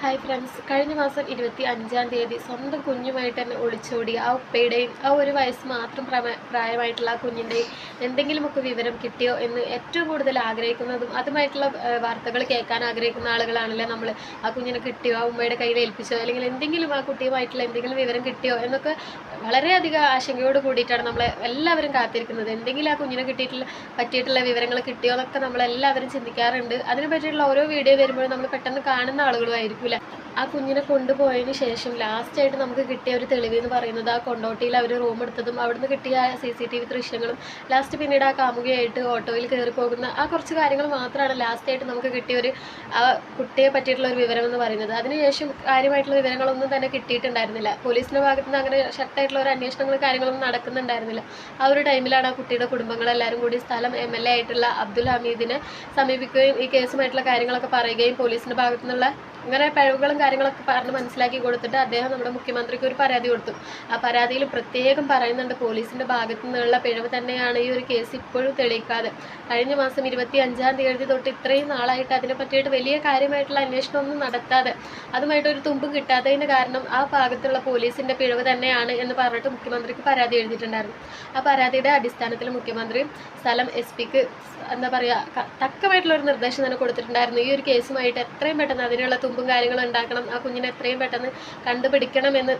Hi friends കഴിഞ്ഞ മാസം ഇരുപത്തി അഞ്ചാം തീയതി സ്വന്തം കുഞ്ഞുമായിട്ട് തന്നെ ഒളിച്ചോടി. ആ ഉപ്പയുടെയും ആ ഒരു വയസ്സ് മാത്രം പ്രായമായിട്ടുള്ള ആ കുഞ്ഞിന്റെയും എന്തെങ്കിലുമൊക്കെ വിവരം കിട്ടിയോ എന്ന് ഏറ്റവും കൂടുതൽ ആഗ്രഹിക്കുന്നതും അതുമായിട്ടുള്ള വാർത്തകൾ കേൾക്കാൻ ആഗ്രഹിക്കുന്ന ആളുകളാണല്ലേ നമ്മൾ ആ കുഞ്ഞിനെ കിട്ടിയോ? ആ ഉമ്മയുടെ കയ്യിൽ ഏൽപ്പിച്ചോ? അല്ലെങ്കിൽ എന്തെങ്കിലും ആ കുട്ടിയുമായിട്ടുള്ള എന്തെങ്കിലും വിവരം കിട്ടിയോ? എന്നൊക്കെ വളരെയധികം ആശങ്കയോട് കൂടിയിട്ടാണ് നമ്മൾ എല്ലാവരും കാത്തിരിക്കുന്നത്. എന്തെങ്കിലും ആ കുഞ്ഞിനെ കിട്ടിയിട്ടുള്ള പറ്റിയിട്ടുള്ള വിവരങ്ങൾ കിട്ടിയോ എന്നൊക്കെ നമ്മളെല്ലാവരും ചിന്തിക്കാറുണ്ട്. അതിനെ പറ്റിയിട്ടുള്ള ഓരോ വീഡിയോ വരുമ്പോഴും നമ്മൾ പെട്ടെന്ന് കാണുന്ന ആളുകളുമായിരിക്കില്ല ആ കുഞ്ഞിനെ കൊണ്ടുപോയതിന് ശേഷം ലാസ്റ്റ് ആയിട്ട് നമുക്ക് കിട്ടിയ ഒരു തെളിവ് എന്ന് പറയുന്നത് ആ കൊണ്ടോട്ടിയിൽ അവർ റൂം എടുത്തതും അവിടുന്ന് കിട്ടിയ സി സി ടി വി ദൃശ്യങ്ങളും ലാസ്റ്റ് പിന്നീട് ആ കാമുകയായിട്ട് ഓട്ടോയിൽ കയറി പോകുന്ന ആ കുറച്ച് കാര്യങ്ങൾ മാത്രമാണ് ലാസ്റ്റ് ആയിട്ട് നമുക്ക് കിട്ടിയ ഒരു ആ കുട്ടിയെ പറ്റിയിട്ടുള്ള ഒരു വിവരം എന്ന് പറയുന്നത്. അതിനുശേഷം കാര്യമായിട്ടുള്ള വിവരങ്ങളൊന്നും തന്നെ കിട്ടിയിട്ടുണ്ടായിരുന്നില്ല. പോലീസിന്റെ ഭാഗത്ത് നിന്ന് അങ്ങനെ ശക്തമായിട്ടുള്ള ഒരു അന്വേഷണങ്ങളും കാര്യങ്ങളൊന്നും നടക്കുന്നുണ്ടായിരുന്നില്ല. ആ ഒരു ടൈമിലാണ് ആ കുട്ടിയുടെ കുടുംബങ്ങളെല്ലാവരും കൂടി സ്ഥലം എം എൽ എ ആയിട്ടുള്ള അബ്ദുൽ ഹമീദിനെ സമീപിക്കുകയും ഈ കേസുമായിട്ടുള്ള കാര്യങ്ങളൊക്കെ പറയുകയും പോലീസിന്റെ ഭാഗത്തു നിന്നുള്ള അങ്ങനെ പിഴവുകളും കാര്യങ്ങളൊക്കെ പറഞ്ഞ് മനസ്സിലാക്കി കൊടുത്തിട്ട് അദ്ദേഹം നമ്മുടെ മുഖ്യമന്ത്രിക്ക് ഒരു പരാതി കൊടുത്തു. ആ പരാതിയിൽ പ്രത്യേകം പറയുന്നുണ്ട് പോലീസിന്റെ ഭാഗത്തു നിന്നുള്ള പിഴവ് തന്നെയാണ് ഈ ഒരു കേസ് ഇപ്പോഴും തെളിയിക്കാതെ. കഴിഞ്ഞ മാസം ഇരുപത്തി അഞ്ചാം തീയതി തൊട്ട് ഇത്രയും നാളായിട്ട് അതിനെ പറ്റിയിട്ട് വലിയ കാര്യമായിട്ടുള്ള അന്വേഷണം ഒന്നും നടത്താതെ അതുമായിട്ട് ഒരു തുമ്പ് കിട്ടാത്തതിന് കാരണം ആ ഭാഗത്തുള്ള പോലീസിന്റെ പിഴവ് തന്നെയാണ് എന്ന് പറഞ്ഞിട്ട് മുഖ്യമന്ത്രിക്ക് പരാതി എഴുതിയിട്ടുണ്ടായിരുന്നു. ആ പരാതിയുടെ അടിസ്ഥാനത്തിൽ മുഖ്യമന്ത്രി സ്ഥലം എസ് പിക്ക് എന്താ പറയുക തക്കമായിട്ടുള്ള ഒരു നിർദ്ദേശം തന്നെ കൊടുത്തിട്ടുണ്ടായിരുന്നു. ഈ ഒരു കേസുമായിട്ട് എത്രയും പെട്ടെന്ന് അതിനുള്ള തുമ്പും കാര്യങ്ങളും ഉണ്ടാക്കണം. ആ കുഞ്ഞിനെ എത്രയും പെട്ടെന്ന് കണ്ടുപിടിക്കണമെന്ന്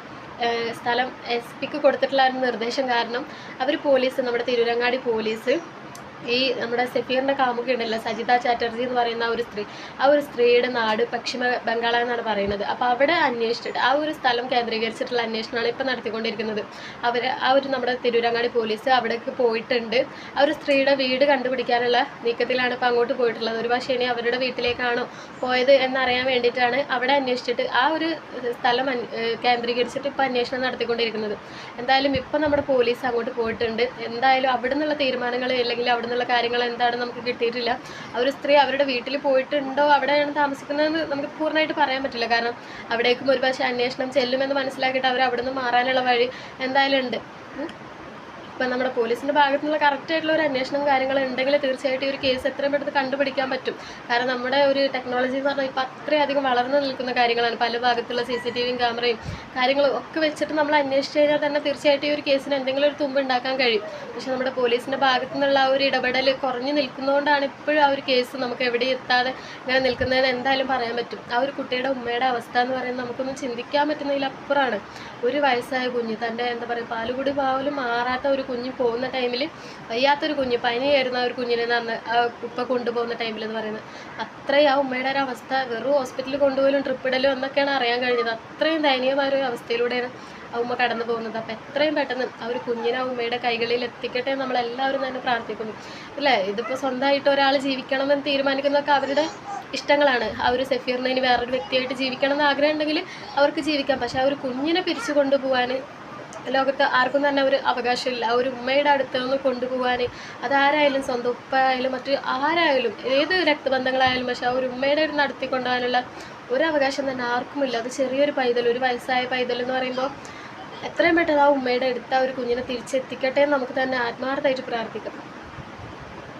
സ്ഥലം എസ് പിക്ക് കൊടുത്തിട്ടുള്ള നിർദ്ദേശം കാരണം അവർ പോലീസ് നമ്മുടെ തിരൂരങ്ങാടി പോലീസ് ഈ നമ്മുടെ സെഫീറിന്റെ കാമുക ഉണ്ടല്ലോ സജിത ചാറ്റർജി എന്ന് പറയുന്ന ഒരു സ്ത്രീ ആ ഒരു സ്ത്രീയുടെ നാട് പശ്ചിമ ബംഗാൾ എന്നാണ് പറയുന്നത്. അപ്പോൾ അവിടെ അന്വേഷിച്ചിട്ട് ആ ഒരു സ്ഥലം കേന്ദ്രീകരിച്ചിട്ടുള്ള അന്വേഷണമാണ് ഇപ്പോൾ നടത്തിക്കൊണ്ടിരിക്കുന്നത്. അവർ ആ ഒരു നമ്മുടെ തിരൂരങ്ങാടി പോലീസ് അവിടേക്ക് പോയിട്ടുണ്ട്. ആ ഒരു സ്ത്രീയുടെ വീട് കണ്ടുപിടിക്കാനുള്ള നീക്കത്തിലാണ് ഇപ്പോൾ അങ്ങോട്ട് പോയിട്ടുള്ളത്. ഒരു പക്ഷേ ഇനി അവരുടെ വീട്ടിലേക്കാണോ പോയത് എന്നറിയാൻ വേണ്ടിയിട്ടാണ് അവിടെ അന്വേഷിച്ചിട്ട് ആ ഒരു സ്ഥലം കേന്ദ്രീകരിച്ചിട്ട് ഇപ്പോൾ അന്വേഷണം നടത്തിക്കൊണ്ടിരിക്കുന്നത്. എന്തായാലും ഇപ്പം നമ്മുടെ പോലീസ് അങ്ങോട്ട് പോയിട്ടുണ്ട്. എന്തായാലും അവിടെ നിന്നുള്ള തീരുമാനങ്ങൾ അല്ലെങ്കിൽ അവിടെ നിന്നുള്ള കാര്യങ്ങൾ എന്താണെന്ന് നമുക്ക് കിട്ടിയിട്ടില്ല. ആ ഒരു സ്ത്രീ അവരുടെ വീട്ടിൽ പോയിട്ടുണ്ടോ? അവിടെയാണ് താമസിക്കുന്നതെന്ന് നമുക്ക് പൂർണമായിട്ട് പറയാൻ പറ്റില്ല. കാരണം അവിടേക്കും ഒരു പക്ഷേ അന്വേഷണം ചെല്ലുമെന്ന് മനസ്സിലാക്കിയിട്ട് അവർ അവിടെ നിന്ന് മാറാനുള്ള വഴി എന്തായാലും ഉണ്ട്. ഇപ്പം നമ്മുടെ പോലീസിന്റെ ഭാഗത്തു നിന്നുള്ള കറക്റ്റായിട്ടുള്ള ഒരു അന്വേഷണം കാര്യങ്ങൾ ഉണ്ടെങ്കിൽ തീർച്ചയായിട്ടും ഈ ഒരു കേസ് എത്രയും പെട്ടെന്ന് കണ്ടുപിടിക്കാൻ പറ്റും. കാരണം നമ്മുടെ ഒരു ടെക്നോളജി എന്ന് പറഞ്ഞാൽ ഇപ്പം അത്രയധികം വളർന്നു നിൽക്കുന്ന കാര്യങ്ങളാണ്. പല ഭാഗത്തുള്ള സി സി ടി വിയും ക്യാമറയും കാര്യങ്ങളും ഒക്കെ വെച്ചിട്ട് നമ്മൾ അന്വേഷിച്ച് കഴിഞ്ഞാൽ തന്നെ തീർച്ചയായിട്ടും ഈ ഒരു കേസിന് എന്തെങ്കിലും ഒരു തുമ്പ് ഉണ്ടാക്കാൻ കഴിയും. പക്ഷേ നമ്മുടെ പോലീസിന്റെ ഭാഗത്തു നിന്നുള്ള ആ ഒരു ഇടപെടൽ കുറഞ്ഞു നിൽക്കുന്നതുകൊണ്ടാണ് ഇപ്പോഴും ആ ഒരു കേസ് നമുക്ക് എവിടെ എത്താതെ ഇങ്ങനെ നിൽക്കുന്നതെന്ന് എന്തായാലും പറയാൻ പറ്റും. ആ ഒരു കുട്ടിയുടെ ഉമ്മയുടെ അവസ്ഥ എന്ന് പറയുന്നത് നമുക്കൊന്നും ചിന്തിക്കാൻ പറ്റുന്നതിലപ്പുറമാണ്. ഒരു വയസ്സായ കുഞ്ഞ് തന്റെ എന്താ പറയുക പാലുകുടി പാവലും മാറാത്ത ഒരു കുഞ്ഞ് പോകുന്ന ടൈമിൽ വയ്യാത്തൊരു കുഞ്ഞ് പനിയായിരുന്ന ആ ഒരു കുഞ്ഞിനെ നന്ന് ആ ഉപ്പ കൊണ്ടുപോകുന്ന ടൈമിൽ എന്ന് പറയുന്നത്. അത്രയും ആ ഉമ്മയുടെ ഒരു അവസ്ഥ വെറും ഹോസ്പിറ്റലിൽ കൊണ്ടുപോലും ട്രിപ്പ് ഇടലും എന്നൊക്കെയാണ് അറിയാൻ കഴിഞ്ഞത്. അത്രയും ദയനീയമായ ഒരു അവസ്ഥയിലൂടെയാണ് ആ ഉമ്മ കടന്നു പോകുന്നത്. അപ്പം എത്രയും പെട്ടെന്ന് ആ ഒരു കുഞ്ഞിനെ ആ ഉമ്മയുടെ കൈകളിൽ എത്തിക്കട്ടെ നമ്മളെല്ലാവരും തന്നെ പ്രാർത്ഥിക്കുന്നു. അല്ലേ? ഇതിപ്പോൾ സ്വന്തമായിട്ട് ഒരാൾ ജീവിക്കണമെന്ന് തീരുമാനിക്കുന്നതൊക്കെ അവരുടെ ഇഷ്ടങ്ങളാണ്. ആ ഒരു സെഫീറിന് ഇനി വേറൊരു വ്യക്തിയായിട്ട് ജീവിക്കണം എന്ന് ആഗ്രഹം ഉണ്ടെങ്കിൽ അവർക്ക് ജീവിക്കാം. പക്ഷെ ആ ഒരു കുഞ്ഞിനെ പിരിച്ചു കൊണ്ടുപോകാൻ ലോകത്ത് ആർക്കും തന്നെ ഒരു അവകാശമില്ല. ഒരു ഉമ്മയുടെ അടുത്ത് നിന്ന് കൊണ്ടുപോകാൻ അതാരായാലും സ്വന്തം ഉപ്പ ആയാലും മറ്റ് ആരായാലും ഏത് രക്തബന്ധങ്ങളായാലും പക്ഷെ ആ ഒരു ഉമ്മയുടെ ഒരു നടത്തി കൊണ്ടുപോകാനുള്ള ഒരു അവകാശം തന്നെ ആർക്കുമില്ല. അത് ചെറിയൊരു പൈതൽ ഒരു വയസ്സായ പൈതൽ എന്ന് പറയുമ്പോൾ എത്രയും പെട്ടെന്ന് ആ ഉമ്മയുടെ അടുത്ത് ആ ഒരു കുഞ്ഞിനെ തിരിച്ചെത്തിക്കട്ടെ എന്ന് നമുക്ക് തന്നെ ആത്മാർത്ഥമായിട്ട് പ്രാർത്ഥിക്കാം.